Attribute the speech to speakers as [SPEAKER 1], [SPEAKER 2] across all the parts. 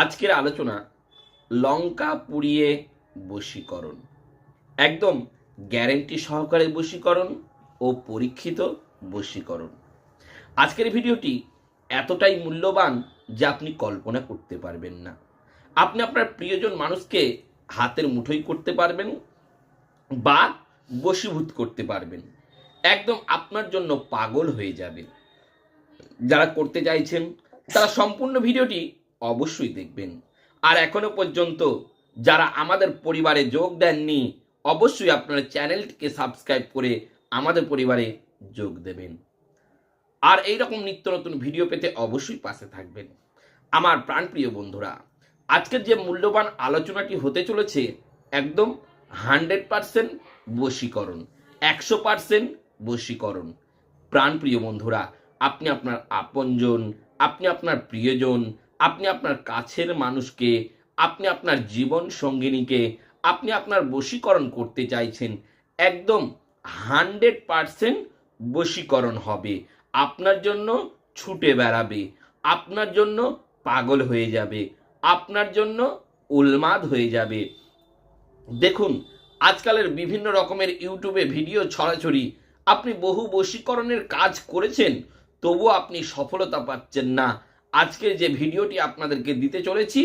[SPEAKER 1] আজকের আলোচনা লঙ্কা পুড়িয়ে বশীকরণ একদম গ্যারেন্টি সহকারে বশীকরণ ও পরীক্ষিত বশীকরণ আজকের ভিডিওটি এতটাই মূল্যবান যে আপনি কল্পনা করতে পারবেন না আপনি আপনার প্রিয়জন মানুষকে হাতের মুঠোই করতে পারবেন বা বশীভূত করতে পারবেন একদম আপনার জন্য পাগল হয়ে যাবে যারা করতে চাইছেন তারা সম্পূর্ণ ভিডিওটি অবশ্যই দেখবেন আর এখনো পর্যন্ত যারা আমাদের পরিবারে যোগ দেননি অবশ্যই আপনার চ্যানেলটিকে সাবস্ক্রাইব করে আমাদের পরিবারে যোগ দেবেন আর এই রকম নিত্য নতুন ভিডিও পেতে অবশ্যই পাশে থাকবেন আমার প্রাণপ্রিয় বন্ধুরা আজকের যে মূল্যবান আলোচনাটি হতে চলেছে একদম হান্ড্রেড পারসেন্ট বশীকরণ একশো পারসেন্ট বশীকরণ প্রাণপ্রিয় বন্ধুরা আপনি আপনার আপনজন আপনি আপনার প্রিয়জন আপনি আপনার কাছের মানুষকে আপনি আপনার জীবন সঙ্গিনীকে আপনি আপনার বশীকরণ করতে চাইছেন একদম হান্ড্রেড পারসেন্ট বশীকরণ হবে আপনার জন্য ছুটে বেড়াবে আপনার জন্য পাগল হয়ে যাবে আপনার জন্য উলমাদ হয়ে যাবে দেখুন আজকালের বিভিন্ন রকমের ইউটিউবে ভিডিও ছড়াছড়ি আপনি বহু বশীকরণের কাজ করেছেন তবুও আপনি সফলতা পাচ্ছেন না আজকে যে ভিডিওটি আপনাদেরকে দিতে চলেছি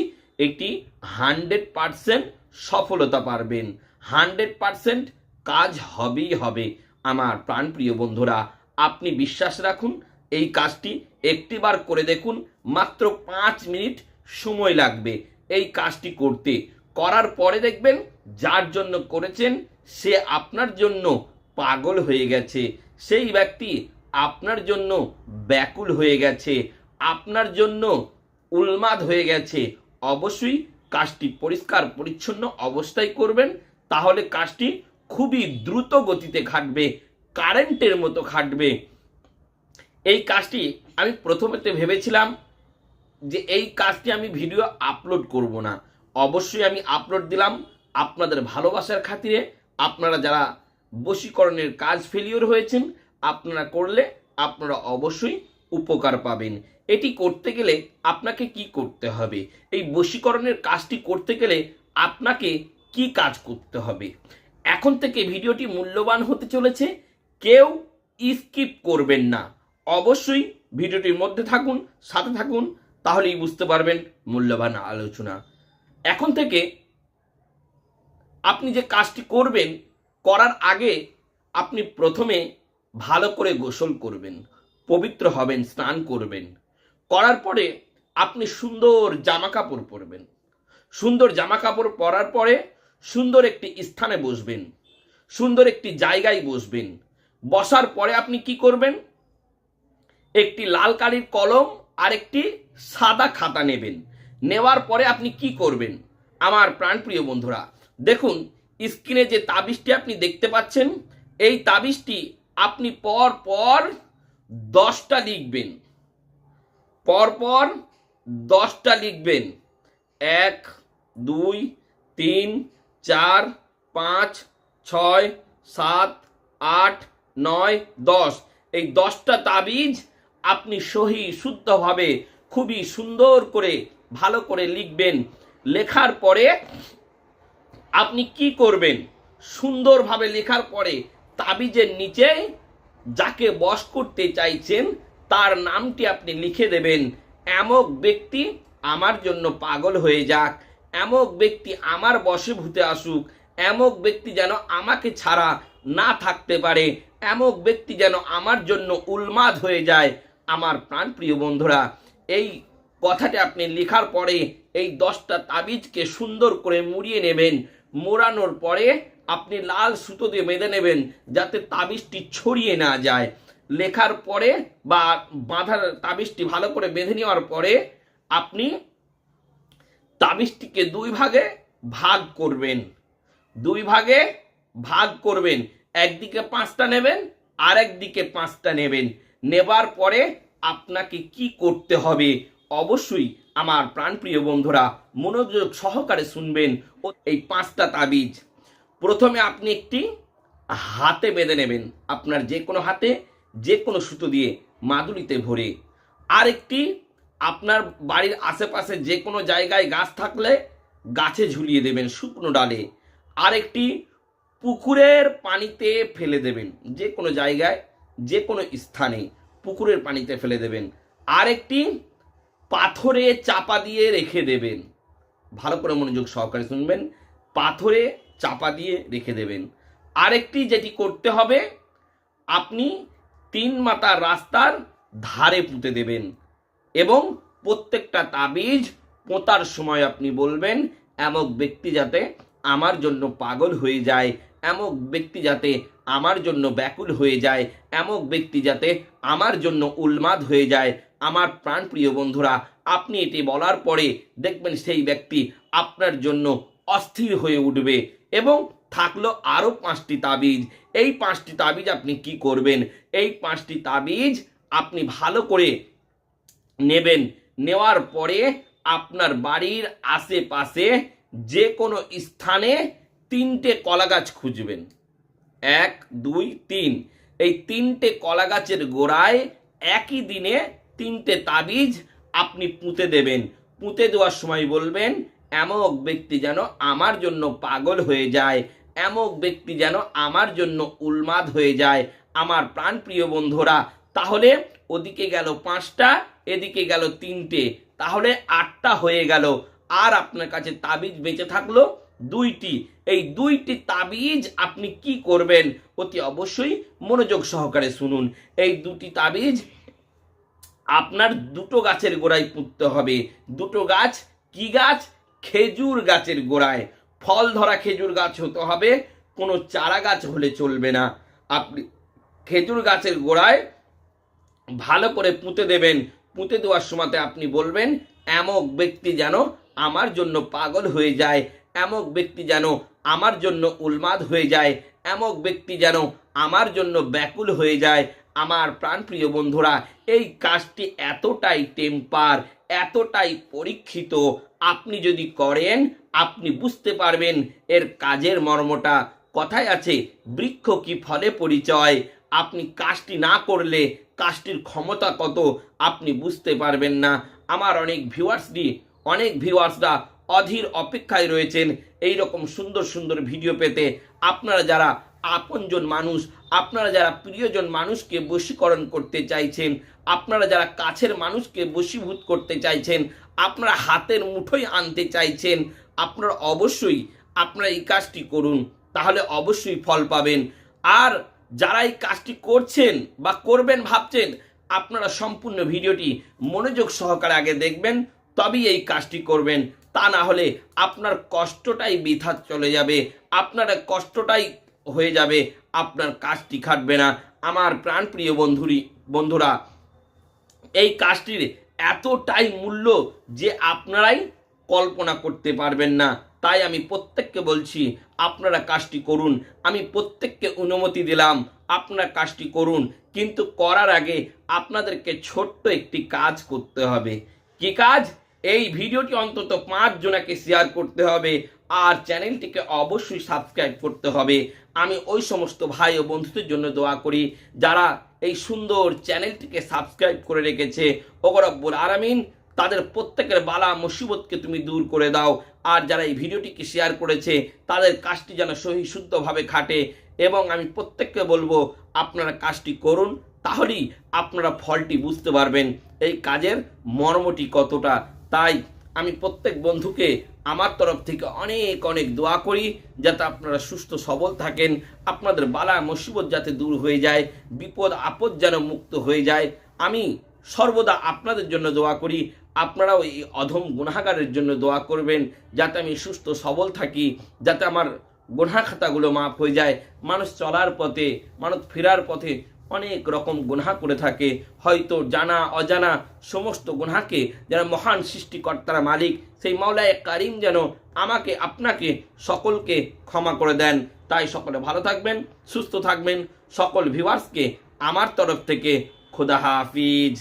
[SPEAKER 1] এটি হান্ড্রেড পারসেন্ট সফলতা পারবেন হান্ড্রেড পারসেন্ট কাজ হবেই হবে আমার প্রাণপ্রিয় বন্ধুরা আপনি বিশ্বাস রাখুন এই কাজটি একটিবার করে দেখুন মাত্র পাঁচ মিনিট সময় লাগবে এই কাজটি করতে করার পরে দেখবেন যার জন্য করেছেন সে আপনার জন্য পাগল হয়ে গেছে সেই ব্যক্তি আপনার জন্য ব্যাকুল হয়ে গেছে আপনার জন্য উলমাদ হয়ে গেছে অবশ্যই কাজটি পরিষ্কার পরিচ্ছন্ন অবস্থায় করবেন তাহলে কাজটি খুবই দ্রুত গতিতে ঘাটবে কারেন্টের মতো ঘাটবে এই কাজটি আমি প্রথমেতে ভেবেছিলাম যে এই কাজটি আমি ভিডিও আপলোড করব না অবশ্যই আমি আপলোড দিলাম আপনাদের ভালোবাসার খাতিরে আপনারা যারা বশীকরণের কাজ ফেলিওর হয়েছেন আপনারা করলে আপনারা অবশ্যই উপকার পাবেন এটি করতে গেলে আপনাকে কি করতে হবে এই বশীকরণের কাজটি করতে গেলে আপনাকে কি কাজ করতে হবে এখন থেকে ভিডিওটি মূল্যবান হতে চলেছে কেউ স্কিপ করবেন না অবশ্যই ভিডিওটির মধ্যে থাকুন সাথে থাকুন তাহলেই বুঝতে পারবেন মূল্যবান আলোচনা এখন থেকে আপনি যে কাজটি করবেন করার আগে আপনি প্রথমে ভালো করে গোসল করবেন পবিত্র হবেন স্নান করবেন করার পরে আপনি সুন্দর জামা কাপড় পরবেন সুন্দর জামা কাপড় পরার পরে সুন্দর একটি স্থানে বসবেন সুন্দর একটি জায়গায় বসবেন বসার পরে আপনি কি করবেন একটি লাল কালির কলম আর একটি সাদা খাতা নেবেন নেওয়ার পরে আপনি কি করবেন আমার প্রাণপ্রিয় বন্ধুরা দেখুন স্ক্রিনে যে তাবিজটি আপনি দেখতে পাচ্ছেন এই তাবিজটি আপনি পর পর দশটা লিখবেন পরপর দশটা লিখবেন এক দুই তিন চার পাঁচ ছয় সাত আট নয় দশ এই দশটা তাবিজ আপনি সহি শুদ্ধভাবে খুবই সুন্দর করে ভালো করে লিখবেন লেখার পরে আপনি কি করবেন সুন্দরভাবে লেখার পরে তাবিজের নিচে যাকে বস করতে চাইছেন তার নামটি আপনি লিখে দেবেন এমক ব্যক্তি আমার জন্য পাগল হয়ে যাক এমক ব্যক্তি আমার বশীভূতে আসুক এমক ব্যক্তি যেন আমাকে ছাড়া না থাকতে পারে এমক ব্যক্তি যেন আমার জন্য উন্মাদ হয়ে যায় আমার প্রাণপ্রিয় বন্ধুরা এই কথাটি আপনি লেখার পরে এই দশটা তাবিজকে সুন্দর করে মুড়িয়ে নেবেন মোড়ানোর পরে আপনি লাল সুতো দিয়ে বেঁধে নেবেন যাতে তাবিজটি ছড়িয়ে না যায় লেখার পরে বা বাঁধার তাবিজটি ভালো করে বেঁধে নেওয়ার পরে আপনি তাবিজটিকে দুই ভাগে ভাগ করবেন দুই ভাগে ভাগ করবেন একদিকে পাঁচটা নেবেন আর একদিকে পাঁচটা নেবেন নেবার পরে আপনাকে কি করতে হবে অবশ্যই আমার প্রাণপ্রিয় বন্ধুরা মনোযোগ সহকারে শুনবেন ও এই পাঁচটা তাবিজ প্রথমে আপনি একটি হাতে বেঁধে নেবেন আপনার যে কোনো হাতে যে কোনো সুতো দিয়ে মাদুলিতে ভরে আরেকটি আপনার বাড়ির আশেপাশে যে কোনো জায়গায় গাছ থাকলে গাছে ঝুলিয়ে দেবেন শুকনো ডালে আরেকটি পুকুরের পানিতে ফেলে দেবেন যে কোনো জায়গায় যে কোনো স্থানে পুকুরের পানিতে ফেলে দেবেন আরেকটি পাথরে চাপা দিয়ে রেখে দেবেন ভালো করে মনোযোগ সহকারে শুনবেন পাথরে চাপা দিয়ে রেখে দেবেন আরেকটি যেটি করতে হবে আপনি তিন মাতা রাস্তার ধারে পুঁতে দেবেন এবং প্রত্যেকটা তাবিজ পোঁতার সময় আপনি বলবেন এমক ব্যক্তি যাতে আমার জন্য পাগল হয়ে যায় এমক ব্যক্তি যাতে আমার জন্য ব্যাকুল হয়ে যায় এমক ব্যক্তি যাতে আমার জন্য উন্মাদ হয়ে যায় আমার প্রাণপ্রিয় বন্ধুরা আপনি এটি বলার পরে দেখবেন সেই ব্যক্তি আপনার জন্য অস্থির হয়ে উঠবে এবং থাকলো আরও পাঁচটি তাবিজ এই পাঁচটি তাবিজ আপনি কি করবেন এই পাঁচটি তাবিজ আপনি ভালো করে নেবেন নেওয়ার পরে আপনার বাড়ির আশেপাশে যে কোনো স্থানে তিনটে কলা গাছ খুঁজবেন এক দুই তিন এই তিনটে কলা গাছের গোড়ায় একই দিনে তিনটে তাবিজ আপনি পুঁতে দেবেন পুঁতে দেওয়ার সময় বলবেন এমন ব্যক্তি যেন আমার জন্য পাগল হয়ে যায় এমক ব্যক্তি যেন আমার জন্য উন্মাদ হয়ে যায় আমার প্রাণ প্রিয় বন্ধুরা তাহলে ওদিকে গেল পাঁচটা এদিকে গেল তিনটে তাহলে আটটা হয়ে গেল আর আপনার কাছে তাবিজ বেঁচে থাকলো দুইটি এই দুইটি তাবিজ আপনি কি করবেন অতি অবশ্যই মনোযোগ সহকারে শুনুন এই দুটি তাবিজ আপনার দুটো গাছের গোড়ায় পুঁততে হবে দুটো গাছ কি গাছ খেজুর গাছের গোড়ায় ফল ধরা খেজুর গাছ হতে হবে কোনো চারা গাছ হলে চলবে না আপনি খেজুর গাছের গোড়ায় ভালো করে পুঁতে দেবেন পুঁতে দেওয়ার সময়তে আপনি বলবেন এমক ব্যক্তি যেন আমার জন্য পাগল হয়ে যায় এমক ব্যক্তি যেন আমার জন্য উন্মাদ হয়ে যায় এমক ব্যক্তি যেন আমার জন্য ব্যাকুল হয়ে যায় আমার প্রাণ প্রিয় বন্ধুরা এই কাজটি এতটাই টেম্পার এতটাই পরীক্ষিত আপনি যদি করেন আপনি বুঝতে পারবেন এর কাজের মর্মটা কথায় আছে বৃক্ষ কি ফলে পরিচয় আপনি কাজটি না করলে কাজটির ক্ষমতা কত আপনি বুঝতে পারবেন না আমার অনেক ভিউয়ার্সটি অনেক ভিউয়ার্সরা অধীর অপেক্ষায় রয়েছেন এই রকম সুন্দর সুন্দর ভিডিও পেতে আপনারা যারা আপনজন মানুষ আপনারা যারা প্রিয়জন মানুষকে বশীকরণ করতে চাইছেন আপনারা যারা কাছের মানুষকে বশীভূত করতে চাইছেন আপনারা হাতের মুঠোয় আনতে চাইছেন আপনারা অবশ্যই আপনারা এই কাজটি করুন তাহলে অবশ্যই ফল পাবেন আর যারা এই কাজটি করছেন বা করবেন ভাবছেন আপনারা সম্পূর্ণ ভিডিওটি মনোযোগ সহকারে আগে দেখবেন তবেই এই কাজটি করবেন তা না হলে আপনার কষ্টটাই বৃথা চলে যাবে আপনার কষ্টটাই হয়ে যাবে আপনার কাজটি খাটবে না আমার প্রাণপ্রিয় বন্ধুরি বন্ধুরা এই কাজটির এতটাই মূল্য যে আপনারাই কল্পনা করতে পারবেন না তাই আমি প্রত্যেককে বলছি আপনারা কাজটি করুন আমি প্রত্যেককে অনুমতি দিলাম আপনারা কাজটি করুন কিন্তু করার আগে আপনাদেরকে ছোট্ট একটি কাজ করতে হবে কি কাজ এই ভিডিওটি অন্তত পাঁচ জনাকে শেয়ার করতে হবে আর চ্যানেলটিকে অবশ্যই সাবস্ক্রাইব করতে হবে আমি ওই সমস্ত ভাই ও বন্ধুদের জন্য দোয়া করি যারা এই সুন্দর চ্যানেলটিকে সাবস্ক্রাইব করে রেখেছে ওগরব্বর আরামিন তাদের প্রত্যেকের বালা মুসিবতকে তুমি দূর করে দাও আর যারা এই ভিডিওটিকে শেয়ার করেছে তাদের কাজটি যেন সহি শুদ্ধভাবে খাটে এবং আমি প্রত্যেককে বলবো আপনারা কাজটি করুন তাহলেই আপনারা ফলটি বুঝতে পারবেন এই কাজের মর্মটি কতটা তাই আমি প্রত্যেক বন্ধুকে আমার তরফ থেকে অনেক অনেক দোয়া করি যাতে আপনারা সুস্থ সবল থাকেন আপনাদের বালা মুসিবত যাতে দূর হয়ে যায় বিপদ আপদ যেন মুক্ত হয়ে যায় আমি সর্বদা আপনাদের জন্য দোয়া করি আপনারাও এই অধম গুণাগারের জন্য দোয়া করবেন যাতে আমি সুস্থ সবল থাকি যাতে আমার গোনা মাফ হয়ে যায় মানুষ চলার পথে মানুষ ফেরার পথে অনেক রকম গুনহা করে থাকে হয়তো জানা অজানা সমস্ত গুনহাকে যারা মহান সৃষ্টিকর্তারা মালিক সেই মাওলায় কারিম যেন আমাকে আপনাকে সকলকে ক্ষমা করে দেন তাই সকলে ভালো থাকবেন সুস্থ থাকবেন সকল ভিউয়ার্সকে আমার তরফ থেকে খুদা হাফিজ